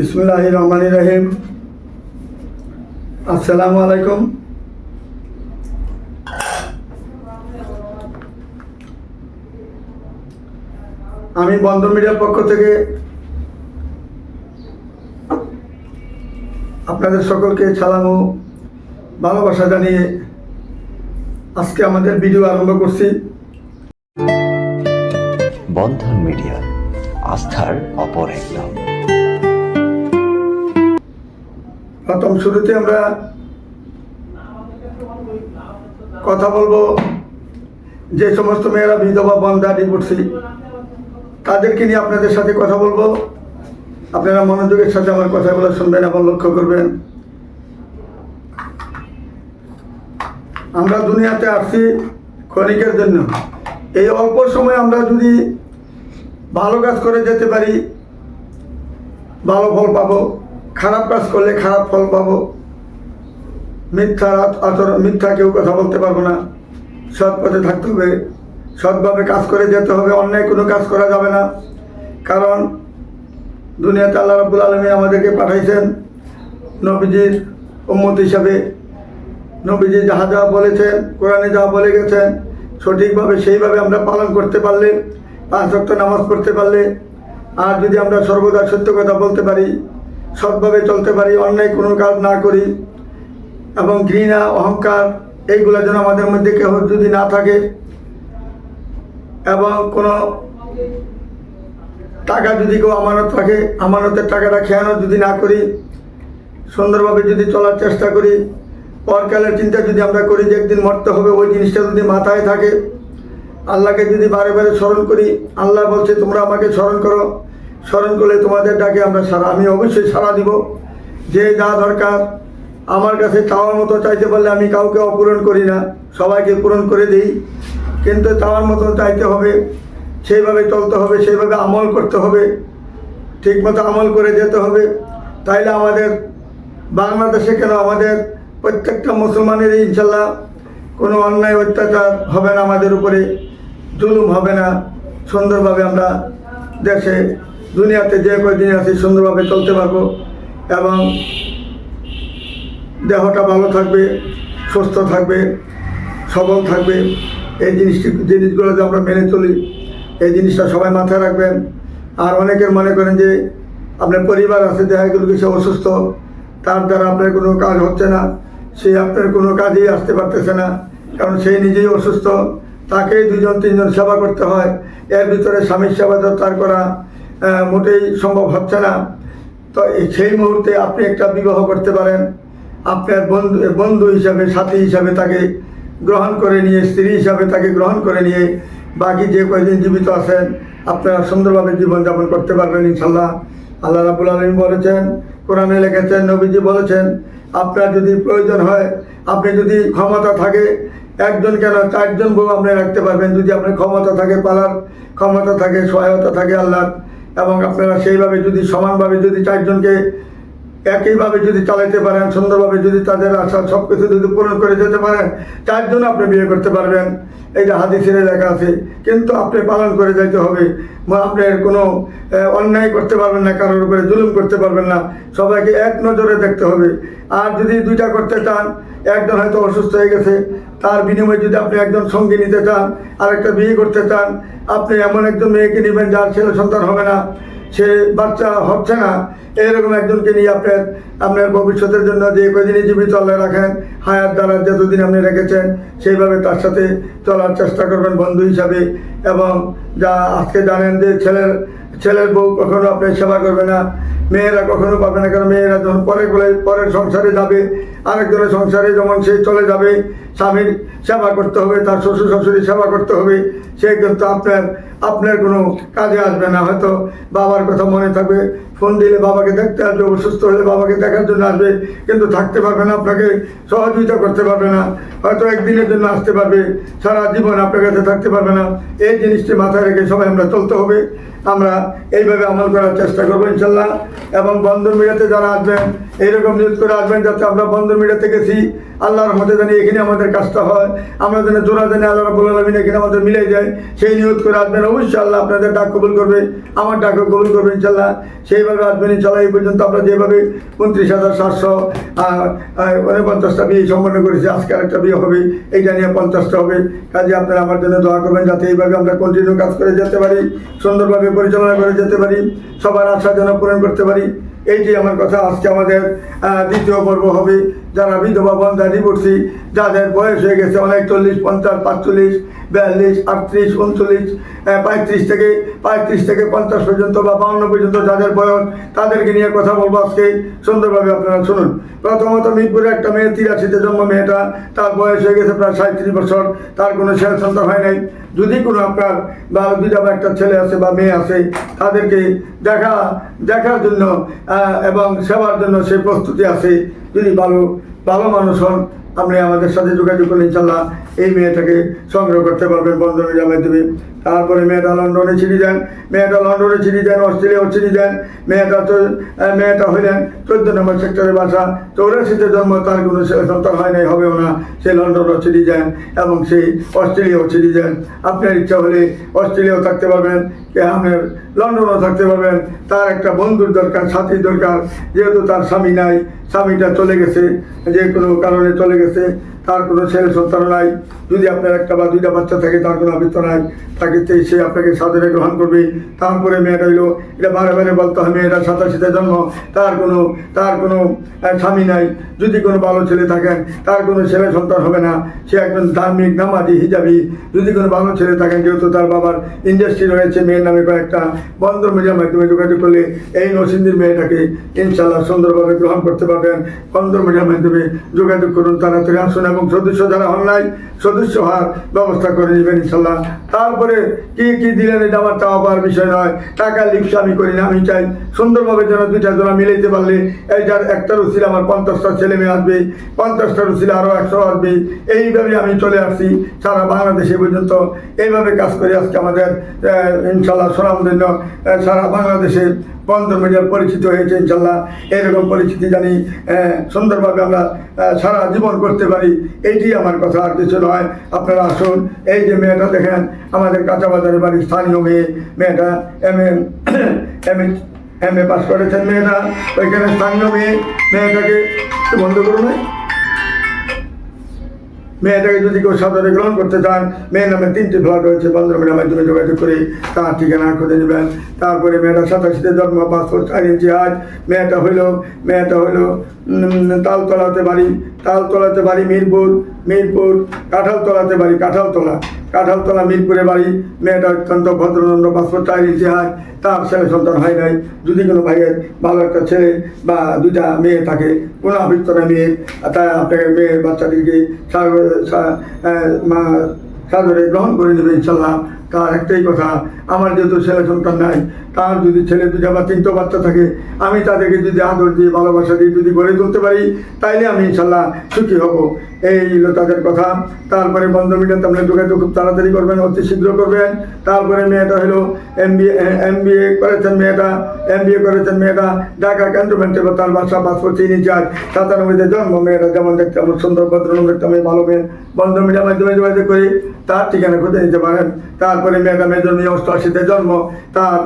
ইসমুল্লাহ রহমান রহিম। আসসালামু আলাইকুম। আমি বন্ধ মিডিয়ার পক্ষ থেকে আপনাদের সকলকে সালাম ও ভালোবাসা জানিয়ে আজকে আমাদের ভিডিও আরম্ভ করছি। বন্ধন মিডিয়া, আস্থার অপর এক নাম প্রথম শুরুতে আমরা কথা বলব যে সমস্ত মেয়েরা বিধবা, বন্ধা ডিভোর্সি তাদেরকে নিয়ে আপনাদের সাথে কথা বলব। আপনারা মনোযোগের সাথে আমার কথাগুলো শুনবেন এবং লক্ষ্য করবেন। আমরা দুনিয়াতে আসছি ক্ষণিকের জন্য। এই অল্প সময় আমরা যদি ভালো কাজ করে যেতে পারি, ভালো ফল পাবো খারাপ কাজ করলে খারাপ ফল পাবো। মিথ্যা আচরণ মিথ্যা কেউ কথা বলতে পারব না। সৎ পথে থাকতে হবে। সৎভাবে কাজ করে যেতে হবে, অন্যায় কোনো কাজ করা যাবে না। কারণ দুনিয়াতে আল্লাহ রাবুল আলমী আমাদেরকে পাঠাইছেন নবীজির উম্মত হিসাবে। নবীজি যাহা যাহা বলেছেন, কোরআনে যাহা বলে গেছেন, সঠিকভাবে সেইভাবে আমরা পালন করতে পারলে, পাঁচ রক্ত নামাজ পড়তে পারলে, আর যদি আমরা সর্বদা সত্য কথা বলতে পারি সৎভাবে চলতে পারি, অন্যায় কোনো কাজ না করি এবং ঘৃণা, অহংকার, এইগুলো যেন আমাদের মধ্যে কেউ যদি না থাকে এবং কোনো টাকা যদি কেউ আমানত থাকে, আমানতের টাকাটা খেয়ানো যদি না করি, সুন্দরভাবে যদি চলার চেষ্টা করি, পরকালের চিন্তা যদি আমরা করি যে একদিন মরতে হবে, ওই জিনিসটা যদি মাথায় থাকে, আল্লাহকে যদি বারে বারে স্মরণ করি, আল্লাহ বলছে, তোমরা আমাকে স্মরণ করো। স্মরণ করলে তোমাদের ডাকে আমরা সারা আমি অবশ্যই সারা দিব। যে যা দরকার, আমার কাছে চাওয়ার মতো চাইতে পারলে আমি কাউকে অপূরণ করি না। সবাইকে পূরণ করে দিই। কিন্তু চাওয়ার মতন চাইতে হবে, সেইভাবে চলতে হবে, সেইভাবে আমল করতে হবে। ঠিকমতো আমল করে যেতে হবে। তাইলে আমাদের বাংলাদেশে কেন আমাদের প্রত্যেকটা মুসলমানের ইনশাল্লাহ কোনো অন্যায় অত্যাচার হবে না আমাদের উপরে, জুলুম হবে না। সুন্দরভাবে আমরা দেশে দুনিয়াতে যে কয়দিন আছি সুন্দরভাবে চলতে পারব এবং দেহটা ভালো থাকবে, সুস্থ থাকবে, সবল থাকবে। এই জিনিসটি জিনিসগুলো যে আমরা মেনে চলি, এই জিনিসটা সবাই মাথায় রাখবেন। আর অনেকের মনে করেন যে আপনার পরিবার আছে, দেখা গেল কিছু অসুস্থ, তার দ্বারা আপনার কোনো কাজ হচ্ছে না, সে আপনার কোনো কাজেই আসতে পারতেছে না, কারণ সেই নিজেই অসুস্থ। তাকেই দুজন, তিনজন সেবা করতে হয়। এর ভিতরে স্বামীর সেবা দরকার করা মোটেই সম্ভব হচ্ছে না। তো সেই মুহূর্তে আপনি একটা বিবাহ করতে পারেন। আপনার বন্ধু বন্ধু হিসাবে, সাথী হিসাবে তাকে গ্রহণ করে নিয়ে, স্ত্রী হিসাবে তাকে গ্রহণ করে নিয়ে বাকি যে কয়দিন জীবিত আছেন, আপনারা সুন্দরভাবে জীবনযাপন করতে পারবেন ইনশাল্লাহ আল্লাহ রাবুল আলমী বলেছেন, কোরআনে লিখেছেন, নবীজি বলেছেন, আপনার যদি প্রয়োজন হয়, আপনি যদি ক্ষমতা থাকে, একজন কেন চারজন বউ আপনি রাখতে পারবেন। যদি আপনার ক্ষমতা থাকে, পালার ক্ষমতা থাকে, সহায়তা থাকে আল্লাহর এবং আপনারা সেইভাবে যদি সমানভাবে যদি চারজনকে একইভাবে যদি চালাইতে পারেন, সুন্দরভাবে যদি তাদের আশা সব কিছু যদি পূরণ করে যেতে পারেন চারজন আপনি বিয়ে করতে পারবেন। এইটা হাদিসের লেখা আছে, কিন্তু আপনি পালন করে যাইতে হবে, বা আপনার কোনো অন্যায় করতে পারবেন না, কারোর উপরে জুলুম করতে পারবেন না। সবাইকে এক নজরে দেখতে হবে। আর যদি দুইটা করতে চান, একজন হয়তো অসুস্থ হয়ে গেছে, তার বিনিময়ে যদি আপনি একজন সঙ্গী নিতে চান আর একটা বিয়ে করতে চান, আপনি এমন একজন মেয়েকে নেবেন যার ছেলে সন্তান হবে না। সে বাচ্চা হচ্ছে না। এরকম একজনকে নিয়ে আপনার আপনার ভবিষ্যতের জন্য যে কদিনই জীবিত আল্লাহ রাখেন, হায়াত দ্বারা যতদিন আপনি রেখেছেন, সেইভাবে তার সাথে চলার চেষ্টা করবেন বন্ধু হিসাবে। এবং যা আজকে জানেন যে ছেলের ছেলের বউ কখনো আপনি সেবা করবে না, মেয়েরা কখনো পাবে না, কারণ মেয়েরা যখন পরে বলে, পরের সংসারে যাবে, আরেকজনের সংসারে যেমন সে চলে যাবে, স্বামীর সেবা করতে হবে, তার শ্বশুর শাশুড়ির সেবা করতে হবে সে কিন্তু আপনার আপনার কোনো কাজে আসবে না। হয়তো বাবার কথা মনে থাকবে। ফোন দিলে বাবাকে দেখতে আসবে, অসুস্থ হলে বাবাকে দেখার জন্য আসবে, কিন্তু থাকতে পারবে না, আপনাকে সহযোগিতা করতে পারবে না। হয়তো একদিনের জন্য আসতে পারবে, সারা জীবন আপনার কাছে থাকতে পারবে না। এই জিনিসটি মাথায় রেখে সবাই আমরা চলতে হবে। আমরা এইভাবে আমল করার চেষ্টা করব, ইনশাল্লাহ। এবং বন্ধন মিডিয়াতে যারা আসবেন, এইরকম নিউজ করে আসবেন যাতে আমরা বন্ধন মিডিয়াতে গেছি। আল্লাহর রহমতে জানি এখানে আমাদের কাজটা হয়। আমরা যেন জোড়া জানি আল্লাহ রব্বুল আলমিন এখানে আমাদের মিলে যায় সেই নিয়োগ করে আসবেন। আল্লাহ আপনাদের ডাক কবুল করবে, আমার ডাকও কবুল করবে ইনশাল্লাহ সেইভাবে আসবেন ইনশাল্লাহ এই পর্যন্ত আমরা যেভাবে উনত্রিশ হাজার সাতশো পঞ্চাশটা বিয়ে সম্পন্ন করেছি, আজকে আরেকটা বিয়ে হবে, এইটা নিয়ে পঞ্চাশটা হবে। কাজে আপনারা আমার জন্য দোয়া করবেন, যাতে এইভাবে আমরা কন্টিনিউ কাজ করে যেতে পারি, সুন্দরভাবে পরিচালনা করে যেতে পারি, সবার আশা যেন পূরণ করতে পারি। এইটি আমার কথা, আজকে আমাদের দ্বিতীয় পর্ব হবে। যারা বিধবা বন্ধা ডিভোর্সি যাদের বয়স হয়ে গেছে অনেক চল্লিশ পঞ্চাশ, পাঁচচল্লিশ, বিয়াল্লিশ, আটত্রিশ, উনচল্লিশ পঁয়ত্রিশ থেকে পঁয়ত্রিশ থেকে পঞ্চাশ পর্যন্ত বা বাউন্ন পর্যন্ত যাদের বয়স, তাদেরকে নিয়ে কথা বলব আজকে। সুন্দরভাবে আপনারা শুনুন। প্রথমত মিরপুরে একটা মেয়ে তিরাশিতে জন্ম, মেয়েটা তার বয়স হয়ে গেছে প্রায় সাঁত্রিশ বছর। তার কোনো ছেলে সন্তান হয় নাই। যদি কোনো আপনার বা দুইটা বা একটা ছেলে আছে বা মেয়ে আছে, তাদেরকে দেখা, দেখার জন্য এবং সেবার জন্য সে প্রস্তুতি আছে। যদি ভালো ভালো মানুষ হন, আপনি আমাদের সাথে যোগাযোগ করলে ইনশাল্লাহ এই মেয়েটাকে সংগ্রহ করতে পারবেন। বন্ধন জামাই মাধ্যমে তারপরে মেয়েটা লন্ডনে ছিঁড়ি দেন মেয়েটা লন্ডনে ছিঁড়ি দেন অস্ট্রেলিয়াও ছিঁড়ি দেন মেয়েটা মেয়েটা হইলেন চোদ্দ নম্বর সেক্টরের বাসা। চৌরাশিতে জন্ম, তার কোনো সন্তান হয় নাই, হবেও না। সে লন্ডনও ছিঁড়ি যান এবং সেই অস্ট্রেলিয়াও ছিঁড়ি যান। আপনার ইচ্ছা হলে অস্ট্রেলিয়াও থাকতে পারবেন আপনার লন্ডনও থাকতে পারবেন। তার একটা বন্ধুর দরকার সাথী দরকার। যেহেতু তার স্বামী নাই, স্বামীটা চলে গেছে, যে কোনো কারণে চলে গেছে। তার কোনো ছেলে সন্তান নাই। যদি আপনার একটা বা দুইটা বাচ্চা থাকে, তার কোনো আবৃত্ত নাই। তাকে সে আপনাকে সাদরে গ্রহণ করবে। তারপরে মেয়েটা হইল, এটা বারে বারে বলতে হয়, মেয়েটা সাতাশিতে জন্ম। তার কোনো তার কোনো স্বামী নাই। যদি কোনো ভালো ছেলে থাকেন, তার কোনো ছেলে সন্তান হবে না। সে একজন ধার্মিক, নামাজি, হিজাবি। যদি কোনো ভালো ছেলে থাকেন, যেহেতু তার বাবার ইন্ডাস্ট্রি রয়েছে, মেয়ের নামে কয়েকটা বন্ধ মিডিয়ার মাধ্যমে যোগাযোগ করলে এই নসিন্দির মেয়েটাকে ইনশাল্লাহ সুন্দরভাবে গ্রহণ করতে পারবেন। বন্ধ মিডিয়ার মাধ্যমে যোগাযোগ করুন তারা তাড়াতাড়ি আসুন এবং সদস্য যারা হন নাই সদস্য হওয়ার ব্যবস্থা করে নেবেন ইনশাল্লাহ। তারপরে কি কি দিলেন এটা আমার চাওয়া পাওয়ার বিষয় নয়। টাকা লিপসা আমি করি না, আমি চাই সুন্দরভাবে যেন দুইটা জোড়া মিলাইতে পারলে এইটার একটা রুচিল আমার পঞ্চাশটা ছেলে মেয়ে আসবে পঞ্চাশটা রুচিল আরও একশো আসবে। এইভাবে আমি চলে আসছি সারা বাংলাদেশে পর্যন্ত। এইভাবে কাজ করে আজকে আমাদের ইনশাল্লাহ সুনামধন্য সারা বাংলাদেশে বন্ধন মিডিয়ার পরিচিত হয়েছে, ইনশাল্লাহ। এরকম পরিচিতি জানি সুন্দরভাবে আমরা সারা জীবন করতে পারি। এইটি আমার কথা, আর কিছু নয়। আপনারা আসুন, এই যে মেয়েটা দেখেন, আমাদের কাঁচা বাজারের বাড়ির স্থানীয় মেয়ে, মেয়েটা M A M A M A pass করেছেন মেয়েটা। ওইখানে স্থানীয় মেয়ে, মেয়েটাকে বন্ধ করুন। মেয়েটাকে যদি কেউ সাদরে গ্রহণ করতে চান মেয়ের নামে তিনটি ফ্ল্যাট রয়েছে নামে তুমি যোগাযোগ করে তার ঠিকানা খুঁজে নেবেন। তারপরে মেয়েটা সাতাশিতে জন্ম পাসপোর্ট চার ইঞ্চি আজ মেয়েটা হইল মেয়েটা হইল তালতলাতে বাড়ি তালতলাতে বাড়ি মিরপুর। মিরপুর কাঁঠালতলাতে বাড়ি কাঁঠালতলা। কাঁঠালতলা মিরপুরে বাড়ি মেয়েটা অত্যন্ত ভদ্রনন্দ পাসপোর্ট ইঞ্চি আজ তার ছেলে সন্তান হয় নাই। যদি কোনো ভাইয়ের ভালো একটা ছেলে বা দুইটা মেয়ে থাকে কোনো আবৃত্ত না মেয়ে তাই আপনাকে মেয়ের বাচ্চাটিকে সা- সা- আহ, সাদরে গ্রহণ করে নেবে ইনশাল্লাহ। তার একটাই কথা আমার যেহেতু ছেলে সন্তান নাই তার যদি ছেলে দুটা বা তিনটা বাচ্চা থাকে, আমি তাদেরকে যদি আদর দিয়ে, ভালোবাসা দিয়ে যদি গড়ে তুলতে পারি, তাইলে আমি ইনশাল্লাহ সুখী হব। এই হলো তাদের কথা। তারপরে বন্ধ মিডিয়াতে আপনার যোগাযোগ খুব তাড়াতাড়ি করবেন, অতি শীঘ্র করবেন। তারপরে মেয়েটা হলো M B M B A করেছেন মেয়েটা এম বি এ করেছেন মেয়েটা। ঢাকা ক্যান্টনমেন্টে বা তার বাসা পাসপোর্ট তিন চার। সাতানব্বইতে জন্ম, মেয়েটা যেমন দেখতে আমার সুন্দর ভদ্রনম দেখতে আমি ভালো মেয়ে। বন্ধ মিডিয়ার মাধ্যমে যোগাযোগ করি তার ঠিকানা খুঁজে নিতে পারেন। তারপরে মেয়েটা মেজর মেয়ে অষ্টআশিতে জন্ম। তার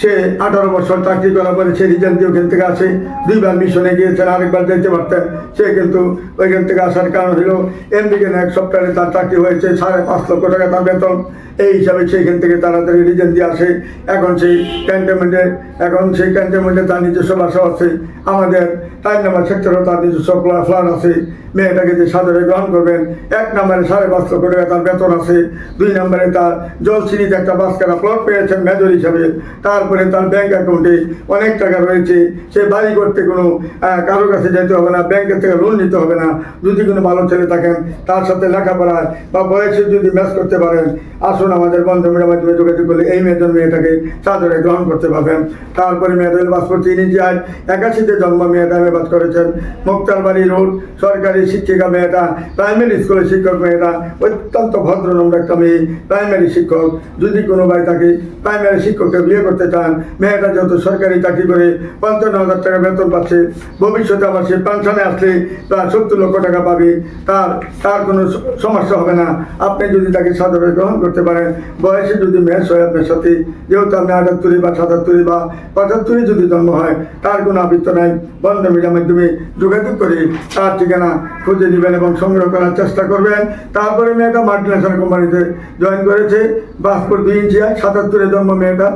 সে আঠারো বছর চাকরি করার পরে সে রিজাল্ট দিয়ে ওখান থেকে আসে, দুইবার মিশনে গিয়েছেন, আরেকবার যেতে পারতেন। সে কিন্তু ওইখান থেকে আসার কারণ হলো এমডিকে এক সপ্তাহে তার চাকরি হয়েছে, সাড়ে পাঁচ লক্ষ টাকা তার বেতন। এই হিসাবে সেইখান থেকে তাড়াতাড়ি রিজেন্ট দিয়ে আসে। এখন সেই ক্যান্টনমেন্টে এখন সেই ক্যান্টনমেন্টে তার নিজস্ব বাসা আছে। আমাদের চার নাম্বার সেক্টরও তার নিজস্ব ফ্ল্যাট আছে। মেয়েটাকে যে সাদরে গ্রহণ করবেন, এক নম্বরে সাড়ে পাঁচ লক্ষ টাকা তার বেতন আছে। দুই নম্বরে তার জলসিরিতে একটা বাস কাটা প্লট পেয়েছেন, মেজর হিসাবে। তার তারপরে তার ব্যাংক অ্যাকাউন্টে অনেক টাকা রয়েছে। সে বাড়ি করতে কোনো আহ, কারও কাছে যেতে হবে না ব্যাংকের থেকে লোন নিতে হবে না। যদি কোনো ভালো ছেলে থাকেন তার সাথে লেখাপড়ায় বা বয়সে যদি ম্যাচ করতে পারেন আসুন আমাদের বন্ধুমের মাধ্যমে যোগাযোগ করলে এই মেয়েদের মেয়েটাকে চাদরে গ্রহণ করতে পারবেন। তারপরে মেয়েদের পাসপোর্ট তিনি যে আজ। একাশিতে জন্ম মেয়েটা মেবাদ করেছেন। মুক্তার বাড়ি রোড সরকারি শিক্ষিকা মেয়েটা প্রাইমারি স্কুলের শিক্ষক মেয়েটা অত্যন্ত ভদ্র নম্র একটা মেয়ে প্রাইমারি শিক্ষক। যদি কোনো ভাই থাকে প্রাইমারি শিক্ষককে বিয়ে করতে চান মেয়েটা যেহেতু সরকারি চাকরি করে পঞ্চান্ন হাজার টাকা বেতন পাচ্ছে, ভবিষ্যতে আবার সে পেনশনে আসলে তার সত্তর লক্ষ টাকা পাবে, তার তার কোনো সমস্যা হবে না। আপনি যদি তাকে সাদরে গ্রহণ করতে পারেন, বয়সে যদি ম্যাচ হয় আপনার সাথে, যেহেতু আপনি আটাত্তরে বা সাতাত্তরে বা পঁচাত্তরে যদি জন্ম হয়, তার কোনো আবৃত্ত নাই। বন্ধ মিডিয়ার মাধ্যমে যোগাযোগ করে তার ঠিকানা খুঁজে নেবেন এবং সংগ্রহ করার চেষ্টা করবেন। তারপরে মেয়েটা মাল্টিনেশনাল কোম্পানিতে জয়েন করেছে। পাসপোর্ট দুই ইঞ্চি সাতাত্তরে জন্ম মেয়েটা।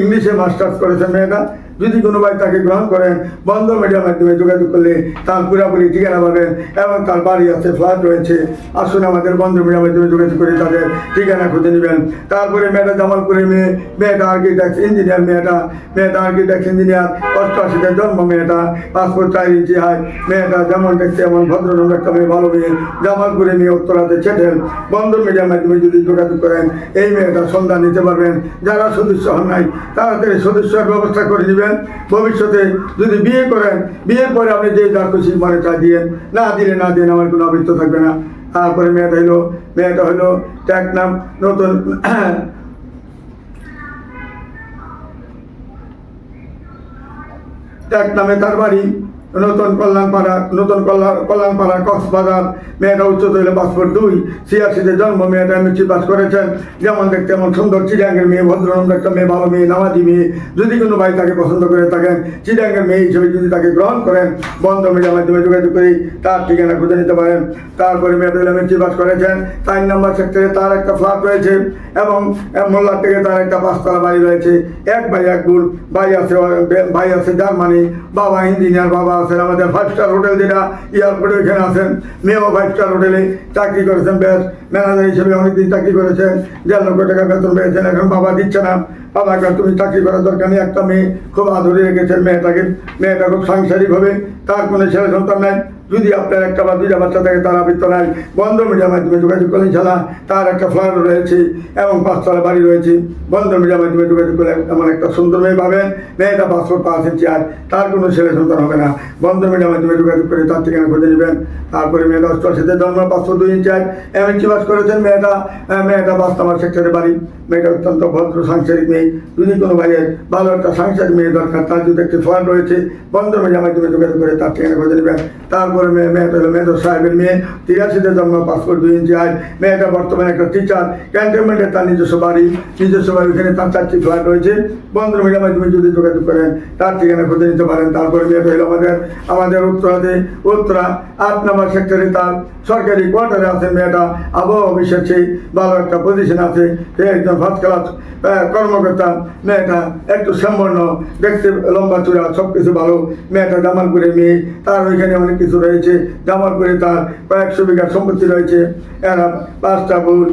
ইংলিশে মাস্টার্স করেছে মেয়েটা। যদি কোনো ভাই তাকে গ্রহণ করেন, বন্ধ মিডিয়ার মাধ্যমে যোগাযোগ করলে তার পুরাপুরি ঠিকানা পাবেন এবং তার বাড়ি আছে, ফ্ল্যাট রয়েছে। আসুন আমাদের বন্ধ মিডিয়ার মাধ্যমে যোগাযোগ করে তাদের ঠিকানা খুঁজে নেবেন। তারপরে মেয়েটা জামালপুরে মেয়ে, মেয়েটা আর্কিটেক্ট ইঞ্জিনিয়ার মেয়েটা। মেয়েটা আর্কিটেক্ট ইঞ্জিনিয়ার অষ্টআশিতে জন্ম মেয়েটা, পাসপোর্ট চার ইঞ্চি হয় মেয়েটা যেমন দেখতে এমন ভদ্রনম্র একটা মেয়ে, ভালো মেয়ে। জামালপুরে মেয়ে উত্তরাতে ছেটেন বন্ধ মিডিয়ার মাধ্যমে যদি যোগাযোগ করেন, এই মেয়েটা সন্ধান নিতে পারবেন। যারা সদস্য হন নাই, তাড়াতাড়ি সদস্যের ব্যবস্থা করে নেবেন ভবিষ্যতে যদি বিয়ে করেন, বিয়ের পরে আপনি যে যা খুশি মনে চা দিয়ে না দিলে না দিন আমার কোনো আবৃত্ত থাকবে না। তারপরে মেয়েটা হইল মেয়েটা হইল ট্যাগ নাম, নতুন এক নামে তার বাড়ি। নতুন কল্যাণপাড়া, নতুন কল্যাণ কল্যাণপাড়া কক্সবাজার, মেয়েটা উচ্চত হইলে পাসপোর্ট দুই ছিয়াশিতে জন্ম, মেয়েটা এমএসসি পাস করেছেন। যেমন দেখতে এমন সুন্দর চিড়িয়াঙ্গের মেয়ে ভদ্রনম্র একটা মেয়ে, ভালো মেয়ে, নামাজি মেয়ে। যদি কোনো ভাই তাকে পছন্দ করে থাকেন, চিড়িয়াঙ্গের মেয়ে হিসেবে যদি তাকে গ্রহণ করেন বন্ধ মিডিয়ার মাধ্যমে যোগাযোগ করি তার ঠিকানা খুঁজে নিতে পারেন। তারপরে মেয়েটা এমএসসি পাস করেছেন। তিন নম্বর সেক্টরে তার একটা ফ্ল্যাট রয়েছে এবং মোল্লার থেকে তার একটা পাঁচতলা বাড়ি রয়েছে। এক ভাই, এক বোন, ভাই আছে ভাই আছে জার্মানি, বাবা ইঞ্জিনিয়ার, বাবা আছেন আমাদের ফাইভ স্টার হোটেল যেটা এয়ারপোর্টে ওইখানে আছেন। মেয়েও ফাইভ স্টার হোটেলে চাকরি করেছেন ব্যাস ম্যানেজার হিসেবে অনেকদিন চাকরি করেছেন। দেড় লক্ষ টাকা বেতন পেয়েছেন। এখন বাবা দিচ্ছে না। বাবাকে তুমি চাকরি করার দরকার নেই। একটা মেয়ে খুব আদরে রেখেছেন মেয়েটাকে। মেয়েটা খুব সাংসারিক হবে তার কোনো ছেলে সন্তান নাই। যদি আপনার একটা বা দুইটা বাচ্চা থাকে, তারা নাই বন্ধ মিডিয়ার মাধ্যমে যোগাযোগ করলেন ছাড়া তার একটা ফ্ল্যাট রয়েছে এবং পাঁচতলা বাড়ি রয়েছে। বন্ধ মিডিয়ার মাধ্যমে যোগাযোগ করলে এমন একটা সুন্দর মেয়ে পাবেন। মেয়েটা পাসপোর্ট পাঁচ ইঞ্চি, আর তার কোনো ছেলে সন্তান হবে না। বন্ধ মিডিয়ার মাধ্যমে যোগাযোগ করে তার ঠিকানা খুঁজে নেবেন। তারপরে মেয়েটা অষ্টআশিতে জন্ম পাঁচশো দুই ইঞ্চি, আর এমএনসি পাস করেছেন মেয়েটা। মেয়েটা নম্বর সেক্টরে বাড়ি। মেয়েটা অত্যন্ত ভদ্র, সাংসারিক মেয়ে। যদি কোনো ভাইয়ের ভালো একটা সাংসারিক মেয়ে দরকার, তার যদি একটি ফ্ল্যাট রয়েছে, বন্ধ মিডিয়ার মাধ্যমে যোগাযোগ করে তার ঠিকানা খুঁজে নেবেন। তারপরে মেয়ে মেয়েটা হলো মেয়েদের সাহেবের মেয়ে। তিরাশিতে জন্ম পাসপোর্ট দুই ইঞ্চি আয় মেয়েটা বর্তমানে একটা টিচার ক্যান্টনমেন্টে তার নিজস্ব বাড়ি। নিজস্ব বাড়ি ওখানে তার চারটি ফ্ল্যাট রয়েছে। বন্ধ মিডিয়ার মাধ্যমে যদি যোগাযোগ করেন, তার ঠিকানা খুঁজে নিতে পারেন। তারপরে মেয়েটা হলো আমাদের আমাদের উত্তরাতে। উত্তরা আট নম্বর সেক্টরে তার সরকারি কোয়ার্টারে আছে মেয়েটা। আবহাওয়া অফিসেছে ভালো একটা পজিশন আছে। সে একজন ফার্স্ট ক্লাস কর্মকর্তা। মেয়েটা একটু সম্পন্ন, দেখতে লম্বা চূড়া সব কিছু ভালো। মেয়েটা জামালপুরের মেয়ে। তার ওইখানে অনেক কিছু রয়েছে জামালপুরে তার কয়েকশো বিঘা সম্পত্তি রয়েছে। এরা পাঁচটা বোন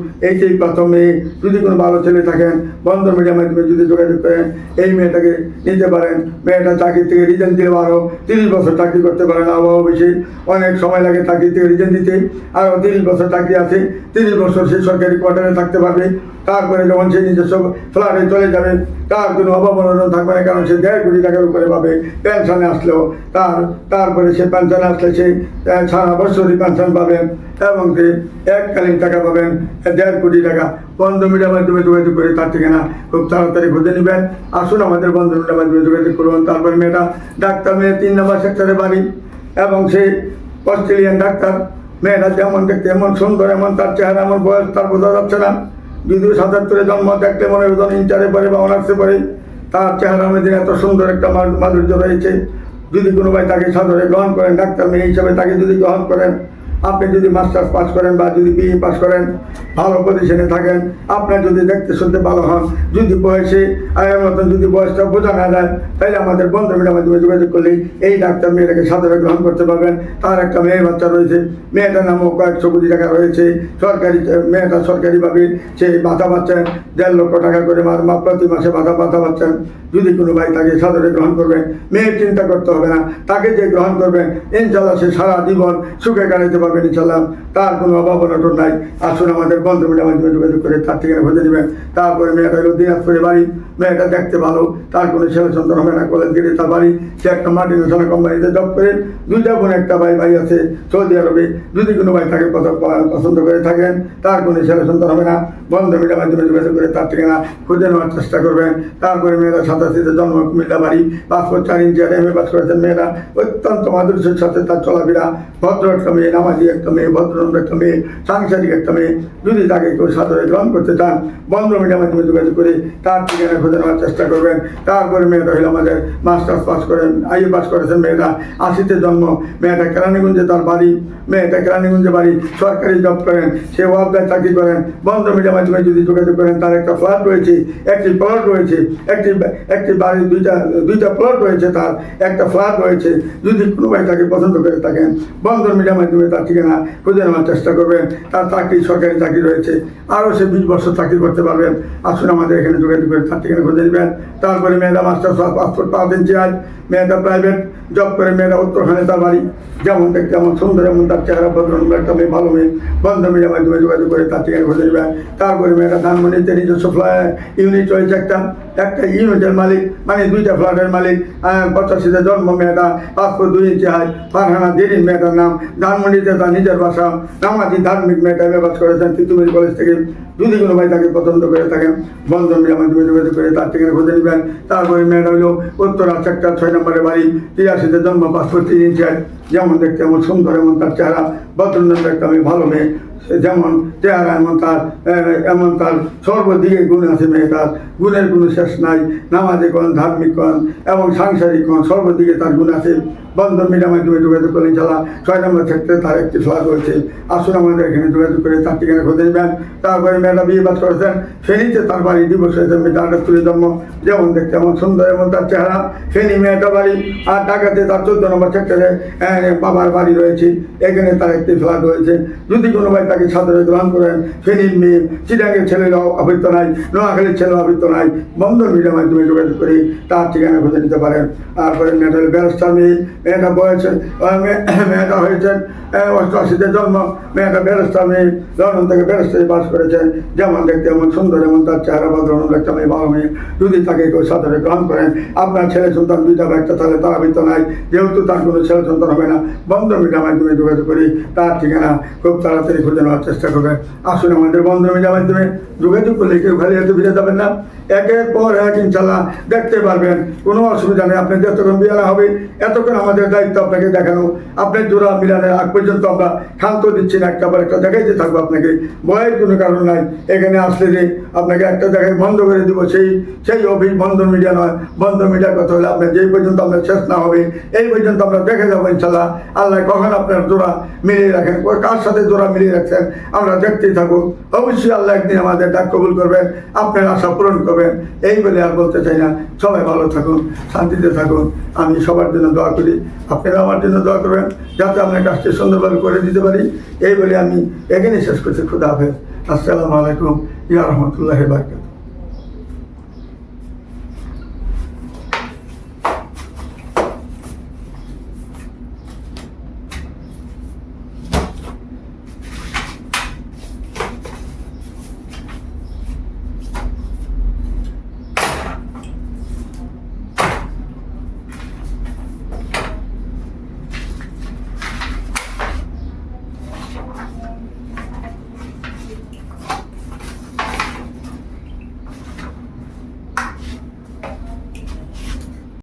প্রথম মেয়ে। যদি কোনো ভালো ছেলে থাকেন বন্ধ মিডিয়ার মাধ্যমে যদি যোগাযোগ করেন, এই মেয়েটাকে নিতে পারেন। মেয়েটা চাকরি থেকে রিজেন দিতে পারো তিরিশ বছর চাকরি করতে পারেন আবহাওয়া অফিসে। অনেক সময় লাগে চাকরি থেকে রিজেন দিতে। আরও তিরিশ বছর চাকরি আছে, তিরিশ বছর সে সরকারি কোয়ার্টারে থাকতে পারবে। তারপরে যখন সে নিজস্ব ফ্ল্যাটে চলে যাবে, তার কোনো অভাব থাকবে না, কারণ সে দেড় কোটি টাকার উপরে পাবে পেনশনে আসলেও। তার, তারপরে সে পেনশনে আসলে সে সারা বছরই পেনশন পাবেন এবং সে এককালীন টাকা পাবেন দেড় কোটি টাকা। বন্ধ মিডিয়ার মাধ্যমে যোগাযোগ করে, তার ঠিকানা খুব তাড়াতাড়ি খুঁজে নেবেন। আসুন আমাদের বন্ধ মিডিয়ার মাধ্যমে যোগাযোগ করুন। তারপরে মেয়েটা ডাক্তার মেয়ে, তিন নম্বর সেক্টরে বাড়ি। এবং সে অস্ট্রেলিয়ান ডাক্তার। মেয়েটা যেমন দেখতে এমন সুন্দর, এমন তার চেহারা, এমন বয়স, তার বোঝা যাচ্ছে না। যদিও সাতাত্তরে জন্ম দেখতে মনে হয় ইন্টারে পারে বা অনার্সে পারে তার চেহারা মেদিন এত সুন্দর একটা মাধুর্য রয়েছে। যদি কোনো ভাই তাকে সাদরে গ্রহণ করেন, ডাক্তার মেয়ে হিসাবে তাকে যদি গ্রহণ করেন আপনি যদি মাস্টার্স পাস করেন বা যদি বিএ পাস করেন, ভালো পজিশনে থাকেন আপনার যদি দেখতে শুনতে ভালো হন, যদি বয়সে, আগের মতন যদি বয়সটা বোঝা না যায়, তাহলে আমাদের বন্ধু মিডিয়ার মাধ্যমে যোগাযোগ করলে এই ডাক্তার মেয়েটাকে সাদরে গ্রহণ করতে পারবেন। তার একটা মেয়ে বাচ্চা রয়েছে, মেয়েটার নামও কয়েকশো কোটি টাকা রয়েছে। সরকারি মেয়েটা সরকারিভাবে সে ভাতা পাচ্ছেন দেড় লক্ষ টাকা করে প্রতি মাসে ভাতা ভাতা পাচ্ছেন। যদি কোনো ভাই তাকে সাদরে গ্রহণ করবেন মেয়ের চিন্তা করতে হবে না। তাকে যে গ্রহণ করবেন ইনশাল্লাহ সে সারা জীবন সুখে কাটাতে পারবেন ইনশাল্লাহ তার কোনো অভাব অনটন নাই। আসুন আমাদের বন্ধু মিডিয়ার মাধ্যমে যোগাযোগ করে তার ঠিকানা খুঁজে নেবেন। তারপরে মেয়েটা হলো দিনাজপুরে বাড়ি। মেয়েটা দেখতে ভালো। তার কোনো ছেলে সন্তান হবে না। কলেজ গেলে তার বাড়ি। সে একটা মাল্টি ন্যাশনাল কোম্পানিতে জব করে। দুইটা বোন, একটা ভাই ভাই আছে সৌদি আরবে। যদি কোনো ভাই তাকে পছন্দ করে থাকেন, তার কোনো ছেলে সন্তান হবে না। বন্ধ মিডিয়ার মাধ্যমে যোগাযোগ করে তার ঠিকানা খুঁজে নেওয়ার চেষ্টা করবেন। তারপরে মেয়েরা সাতাশিতে জন্ম, কুমিল্লা বাড়ি। পাসপোর্ট চার ইঞ্চি আর এম এ পাস করেছেন মেয়েরা অত্যন্ত মাধুর্যের সাথে তার চলাফেরা। ভদ্র একটা মেয়ে, নামাজি একটা মেয়ে ভদ্রনন্দ সাংসারিক একটা মেয়ে যদি তাকে কেউ সাদরে গ্রহণ করতে চান বন্ধ মিডিয়ার মাধ্যমে যোগাযোগ করে তার ঠিকানা খুঁজে নেওয়ার চেষ্টা করবেন। তারপরে মেয়েটা হইল আমাদের মাস্টার্স পাস করেন আইএ পাস করেছেন মেয়েটা। আশিতে জন্ম, মেয়েটা কেরানীগঞ্জে তার বাড়ি। মেয়েটা কেরানীগঞ্জে বাড়ি, সরকারি জব করেন, সে ওয়াবদায় চাকরি করেন। বন্ধ মিডিয়ার মাধ্যমে যদি যোগাযোগ করেন, তার একটা ফ্ল্যাট রয়েছে, একটি প্লট রয়েছে, একটি একটি বাড়ি দুইটা দুইটা প্লট রয়েছে তার, একটা ফ্ল্যাট রয়েছে। যদি কোনো ভাই তাকে পছন্দ করে থাকেন বন্ধ মিডিয়ার মাধ্যমে তার ঠিকানা খুঁজে নেওয়ার চেষ্টা করবেন। তার চাকরি, সরকারি চাকরি রয়েছে। আরও সে বিশ বছর চাকরি করতে পারবেন। আসুন আমাদের এখানে যোগাযোগ করে তার ঠিকানা খুঁজে নেবেন। তারপরে মেয়েরা মাস্টার পাসপোর্ট পাওয়া দিন চাই মেয়েটা প্রাইভেট জব করে মেয়েরা উত্তরখানে তার বাড়ি। যেমন দেখতে এমন সুন্দর, এমন তার চেহারা ভদ্র একটা মেয়ে ভালো মেয়ে বন্ধ মিডিয়ার মাধ্যমে যোগাযোগ করে তার ঠিকানা খুঁজে নেবেন। তারপরে মেয়েরা ধানমন্ডিতে নিজস্ব ইউনিট রয়েছে একটা একটা ইউনিটের মালিক মানে দুইটা ফ্ল্যাটের মালিক। পঁচাশিতে জন্ম মেয়েটা, পাসপোর্ট দুই ইঞ্চি হাই, ফারহানা দেরিন মেয়েটার নাম। ধানমন্ডিতে তার নিজের ভাষা, নামাজি ধার্মিক মেয়েটা ব্যবহার করেছেন, তিতুমির কলেজ থেকে যদি কোনো ভাই তাকে পছন্দ করে থাকেন বন্ধন যোগাযোগ করে, তার ঠিকানা খুঁজে নেবেন। তারপরে মেয়েটা হলো উত্তরা সেক্টর ছয় নম্বরের বাড়ি, তিরাশিতে জন্ম পাসপোর্ট তিন হাই যেমন দেখতে এমন সুন্দর এমন তার চেহারা ভদ্রনন্দ একটা মেয়ে ভালো মেয়ে যেমন চেহারা এমন তার এমন তার সর্বদিকে গুণ আছে মেয়ে তার গুণের কোনো শেষ নাই নামাজে কোন ধার্মিক কোন এবং সাংসারিক কোন সর্বদিকে তার গুণ আছে। বন্ধন মিডিয়ার মাধ্যমে যোগাযোগ করলেন চালা। ছয় নম্বর ক্ষেত্রে তার একটি ফ্ল্যাট রয়েছে। আসুন আমাদের এখানে যোগাযোগ করে তার ঠিকানা খুঁজে নেবেন। তারপরে মেয়েটা বিয়ে বাস করেছেন। ফেনীতে তার বাড়ি দিবস হয়েছে মেয়েটা আটাত্তরের জন্ম। যেমন দেখতে এমন সুন্দর এমন তার চেহারা। ফেনী মেয়েটা বাড়ি। আর ঢাকাতে তার চোদ্দ নম্বর আহ, বাবার বাড়ি রয়েছে, এখানে তার একটি ফ্ল্যাট রয়েছে। যদি কোনো ভাই তাকে সাদরে গ্রহণ করেন, ফেনীর মেয়ে চিটাঙ্গের ছেলেরাও আবৃত্ত নাই, নোয়াখালীর ছেলেও আবৃত্ত নাই বন্ধন মিডিয়ার মাধ্যমে যোগাযোগ করে তার ঠিকানা খুঁজে নিতে পারেন। তারপরে মেয়েটা ব্যারিস্টার মেয়ে, মেয়েটা বয়সে মেয়েটা হয়েছে অষ্টআশিতে জন্ম, মেয়েটা ব্যারিস্টার মেয়ে, লন্ডন থেকে ব্যারিস্টারি পাস করেছেন যেমন দেখতে এমন সুন্দর, এমন তার চেহারা ভদ্র একটা মেয়ে, ভালো মেয়ে। যদি তাকে কেউ সাদরে গ্রহণ করেন, আপনার ছেলে সন্তান দুইটা একটা তাহলে তার আবৃত্ত নাই। যেহেতু তার কোনো ছেলে সন্তান হবে না। বন্ধ মিডিয়ার মাধ্যমে যোগাযোগ করি, তার ঠিকানা খুব তাড়াতাড়ি খুঁজে নেওয়ার চেষ্টা করবেন আসুন আমাদের বন্ধ মিডিয়ার মাধ্যমে যোগাযোগ করলে কেউ খালি হাতে ফিরে যাবেন না। একের পর এক ইনশাল্লাহ দেখতে পারবেন, কোনো অসুবিধা নেই। আপনি যতক্ষণ বিয়ানা হবে, এতক্ষণ আমাদের দায়িত্ব আপনাকে দেখানো। আপনার জোড়া মিলানের আগ পর্যন্ত আমরা ক্ষান্ত দিচ্ছি না একটা পর একটা দেখাইতে থাকব আপনাকে। ভয়ের কোনো কারণ নাই। এখানে আসলে যে আপনাকে একটা দেখাই বন্ধ করে দেবো, সেই সেই অফিস বন্ধ মিডিয়া নয়। বন্ধ মিডিয়ার কথা হলে আপনার যেই পর্যন্ত আমরা শেষ না হবে, এই পর্যন্ত আমরা দেখে যাব ইনশাল্লাহ আল্লাহ কখন আপনার জোড়া মিলিয়ে রাখেন কার সাথে জোড়া মিলিয়ে রাখছেন, আমরা দেখতেই থাকব অবশ্যই আল্লাহ একদিন আমাদের ডাক কবুল করবেন, আপনার আশা পূরণ করবেন। এই বলে আর বলতে চাই না, সবাই ভালো থাকুন, শান্তিতে থাকুন। আমি সবার জন্য দোয়া করি আপনারা আমার জন্য দোয়া করবেন, যাতে আপনার কাজটি সুন্দরভাবে করে দিতে পারি। এই বলে আমি এখানে শেষ করছি, খুদা হাফেজ। আসসালামু আলাইকুম, ইয়া রহমতুল্লাহ বারকাত